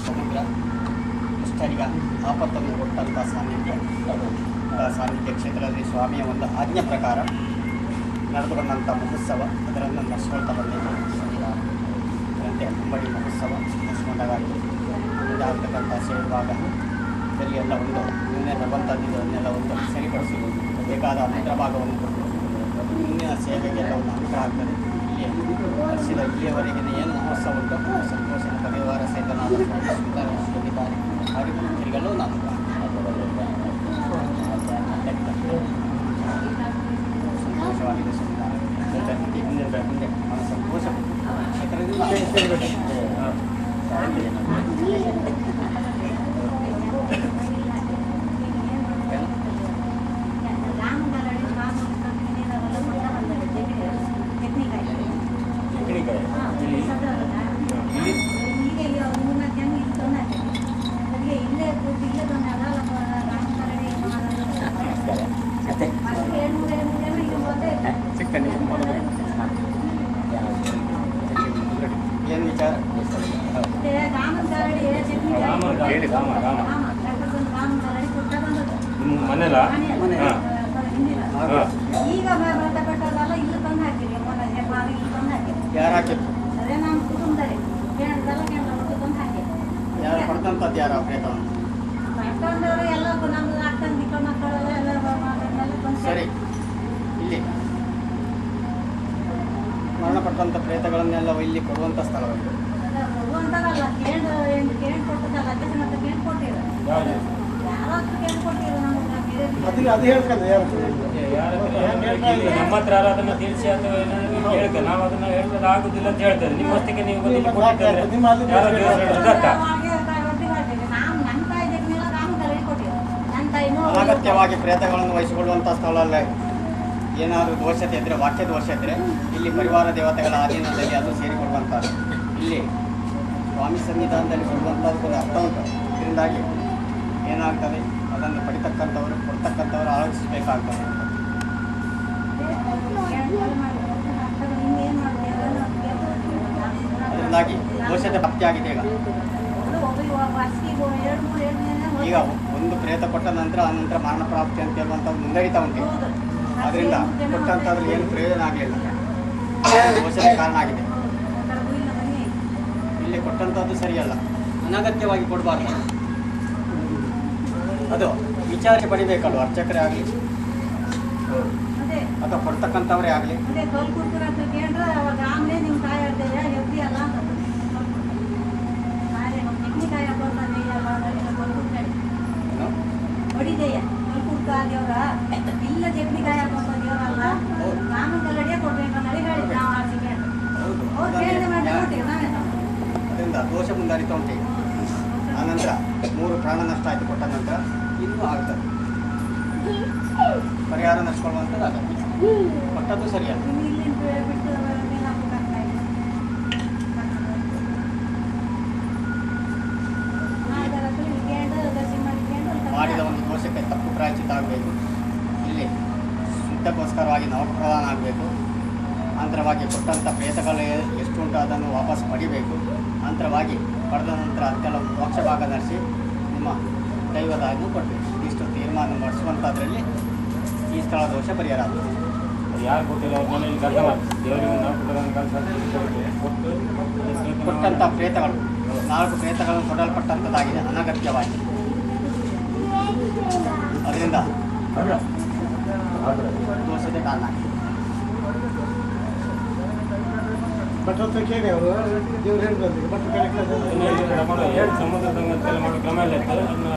ಸಮಗ್ರ ದುಷ್ಟರಿಗೆ ಆಪತ್ತನ್ನು ಕೊಟ್ಟಂಥ ಸಾನ್ನಿಧ್ಯ ಸಾನ್ನಿಧ್ಯ ಕ್ಷೇತ್ರದಲ್ಲಿ ಸ್ವಾಮಿಯ ಒಂದು ಆಜ್ಞೆ ಪ್ರಕಾರ ನಡೆದು ಮಹೋತ್ಸವ ಅದರನ್ನು ನಡೆಸ್ಕೊಳ್ತಾ ಬಂದಿದ್ದು ಅದರಂತೆ ಅಂಬಡಿ ಮಹೋತ್ಸವ ನಡೆಸ್ಕೊಂಡಾಗಾಯಿತು ಮುಂದೆ ಆಗ್ತಕ್ಕಂಥ ಸೇರುವಾಗ ಇದರಲ್ಲಿ ಎಲ್ಲ ಒಂದು ಮುಂದೆ ಬಂದದ್ದನ್ನೆಲ್ಲ ಒಂದು, ಸರಿಪಡಿಸಿ ಬೇಕಾದ ಮಿತ್ರ ಭಾಗವನ್ನು ಕೊಟ್ಟು ಮುಂದಿನ ಸೇವೆಗೆಲ್ಲ ಒಂದು ಅನುಗ್ರಹ ಆಗ್ತದೆ ಇಲ್ಲಿ ವರ್ಷದ ಇಲ್ಲಿಯವರೆಗಿನ ಏನು ಮಹೋತ್ಸವ ಉಂಟು ಸಂತೋಷದ ಪರಿವಾರ ಸಹಿತ ನಾನು ಸುಂದರೇಶ್ವರಿದ್ದಾರೆ ಅವರಿಗೆ ತಿರುಗಲು ನಾನು ಸಂತೋಷವಾಗಿದೆ ಸುಂದರ ಮುಂದೆ ಮುಂದೆ ಸಂತೋಷ ಹೇಳಿ ರಾಮ. ರಾಮ ನಿಮ್ಮ ಮನೆಲ್ಲ ಹಾಂ. ಈಗ ಬರ್ತಕ್ಕಂಥದ್ದೆಲ್ಲ ಇಲ್ಲಿ ತಂದು ಹಾಕಿರಿ ಮೊನ್ನೆ ಬಾವಿ ಇಲ್ಲಿ ತಂದು ಹಾಕಿರಿ ಯಾರು ಹಾಕಿದ್ರು ಅದೇ ನಮ್ಮ ಕುಟುಂಬದಲ್ಲಿ ಕೇಳಿದೆಲ್ಲ ಕೇಳಿದ್ರು ತಂದು ಹಾಕಿರಿ ಯಾರು ಪಡೆದಂಥದ್ದು ಯಾರು ಪ್ರೇತವನ್ನು? ಮಾಡ್ಕೊಂಡವ್ರು ಎಲ್ಲ ನಮ್ದು ಅಕ್ಕನ ದಿಕ್ಕ ಮಕ್ಕಳೆಲ್ಲ ಎಲ್ಲ ಎಲ್ಲ ಸರಿ. ಇಲ್ಲಿ. ಮರಣಪಟ್ಟಂಥ ಪ್ರೇತಗಳನ್ನೆಲ್ಲ ಇಲ್ಲಿ ಕೊಡುವಂತ ಸ್ಥಳವಾಗಿದೆ ಅದು ಅದು ಹೇಳ್ಕೊಂಡು ನಮ್ಮ ಹತ್ರ ಯಾರು ಅದನ್ನ ತಿಳಿಸಿ ಅಥವಾ ಏನಾದ್ರು ನಾವು ಅದನ್ನ ಹೇಳ್ತದೆ ಆಗುದಿಲ್ಲ ಅಂತ ಹೇಳ್ತಾರೆ. ನಿಮ್ಮ ಅಲ್ಲಿ ನೀವು ಅನಗತ್ಯವಾಗಿ ಪ್ರೇತಗಳನ್ನು ವಹಿಸಿಕೊಳ್ಳುವಂಥ ಸ್ಥಳ ಅಲ್ಲ ಏನಾದರೂ ದೋಷತೆ ಇದ್ದರೆ ವಾಕ್ಯ ದೋಷ ಇದ್ದರೆ ಇಲ್ಲಿ ಪರಿವಾರ ದೇವತೆಗಳ ಅಧೀನದಲ್ಲಿ ಅದು ಸೇರಿಕೊಳ್ಳುವಂಥದ್ದು. ಇಲ್ಲಿ ಸ್ವಾಮಿ ಸನ್ನಿಧಾನದಲ್ಲಿ ಕೊಡುವಂಥದ್ದು ಕೂಡ ಅರ್ಥ ಉಂಟು. ಇದರಿಂದಾಗಿ ಏನಾಗ್ತದೆ? ಅದನ್ನು ಪಡಿತಕ್ಕಂಥವರು ಕೊಡ್ತಕ್ಕಂಥವರು ಆಲೋಚಿಸಬೇಕಾಗ್ತದೆ. ಅದರಿಂದಾಗಿ ದೋಷತೆ ಪ್ರಾಪ್ತಿಯಾಗಿದೆ ಈಗ. ಈಗ ಒಂದು ಪ್ರೇತ ಕೊಟ್ಟ ನಂತರ ಆ ನಂತರ ಮರಣ ಪ್ರಾಪ್ತಿ ಅಂತ ಹೇಳುವಂಥದ್ದು ಮುಂದಡಿತಾ ಉಂಟು. ಅದರಿಂದ ಕೊಟ್ಟಂಥದ್ರಲ್ಲಿ ಏನು ಪ್ರಯೋಜನ ಆಗಲಿಲ್ಲ. ದೋಷದ ಕಾರಣ ಆಗಿದೆ. ಇಲ್ಲಿ ಕೊಟ್ಟಂಥದ್ದು ಸರಿಯಲ್ಲ. ಅನಗತ್ಯವಾಗಿ ಕೊಡಬಾರ್ದು. ಅದು ವಿಚಾರಣೆ ಪಡಿಬೇಕಲ್ವ? ಅರ್ಚಕರೇ ಆಗಲಿ ಅಥವಾ ಕೊಡ್ತಕ್ಕಂಥವರೇ ಆಗಲಿ ಅಂತರವಾಗಿ ಕೊಟ್ಟಂಥ ಪ್ರೇತಗಳು ಎಷ್ಟು ಉಂಟು ಅದನ್ನು ವಾಪಸ್ ಪಡಿಬೇಕು. ಅಂತರವಾಗಿ ಪಡೆದ ನಂತರ ಅದಕ್ಕೆಲ್ಲ ಮೋಕ್ಷ ಭಾಗ ನಡೆಸಿ ನಿಮ್ಮ ದೈವದ ಆಜ್ಞೆ ಕೊಡಬೇಕು. ಇಷ್ಟು ತೀರ್ಮಾನ ಮಾಡಿಸುವಂಥದ್ರಲ್ಲಿ ಈ ಸ್ಥಳ ದೋಷ ಪರಿಹಾರ ಆಗ್ತದೆ ಯಾರು ಗೊತ್ತಿಲ್ಲ ಅವ್ರ ಕೊಟ್ಟು ಕೊಟ್ಟಂಥ ಪ್ರೇತಗಳು ನಾಲ್ಕು ಪ್ರೇತಗಳನ್ನು ಕೊಡಲ್ಪಟ್ಟಂಥದ್ದಾಗಿದೆ ಅನಗತ್ಯವಾಗಿ. ಅದರಿಂದ ದೋಷದ ಕಾರಣ. ಆಗಿದೆ. ಭಟ್ರ ಹತ್ರ ಕೇಳಿ ಅವರು ದೇವ್ರು ಹೇಳಿದ್ರು ಭಟ್ರು ಕೇಳಿ ಇನ್ನು ಈ ಕ್ರಮ- ಎಲ್ಲ